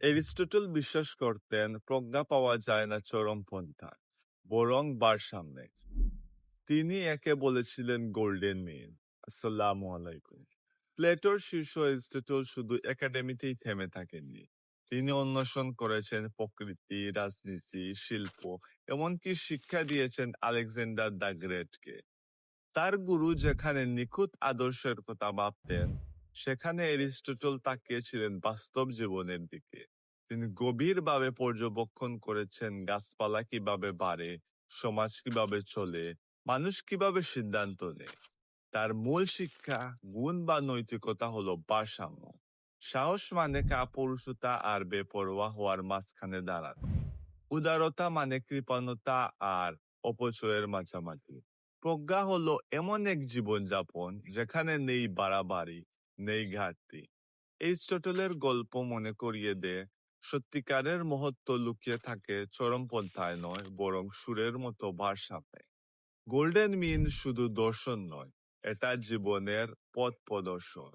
Aristotle বিশ্বাস করতেন, প্রজ্ঞা পাওয়া যায় না চরমপন্থা বরং বার সামনে তিনি একে বলেছিলেন গোল্ডেন মিন আসসালামু আলাইকুম প্লেটোর শীর্ষ এরিস্টটল শুধু একাডেমিতেই থেমে থাকেননি তিনি অন্বেষণ করেছেন প্রকৃতি, রাজনীতি, শিল্প, এমনকি শিক্ষা দিয়েছেন আলেকজান্ডার দ্য গ্রেটকে। তার গুরু যেখানে নিখুঁত আদর্শের কথা ভাবতেন সেখানে এরিস্টটল তাকিয়েছিলেন বাস্তব জীবনের দিকে। তিনি গভীরভাবে পর্যবেক্ষণ করেছেন গাছপালা কীভাবে বাড়ে, সমাজ কীভাবে চলে, মানুষ কীভাবে সিদ্ধান্ত নেয়। তার মূল শিক্ষা, গুণ বা নৈতিকতা হলো ভারসাম্য। সাহস মানে কাপুরুষতা আর বেপরোয়া হওয়ার মাঝখানে দাঁড়ানো। উদারতা মানে কৃপণতা আর অপচয়ের মাঝামাঝি। প্রজ্ঞা হলো এমন এক জীবনযাপন যেখানে নেই বাড়াবাড়ি নেই ঘাটতি। এরিস্টটলের গল্প মনে করিয়ে দেয় সত্যিকারের মহত্ব লুকিয়ে থাকে চরমপন্থায় নয়, বরং সুরের মতো ভারসাম্যে। গোল্ডেন মিন শুধু দর্শন নয়, এটা জীবনের পথ প্রদর্শন।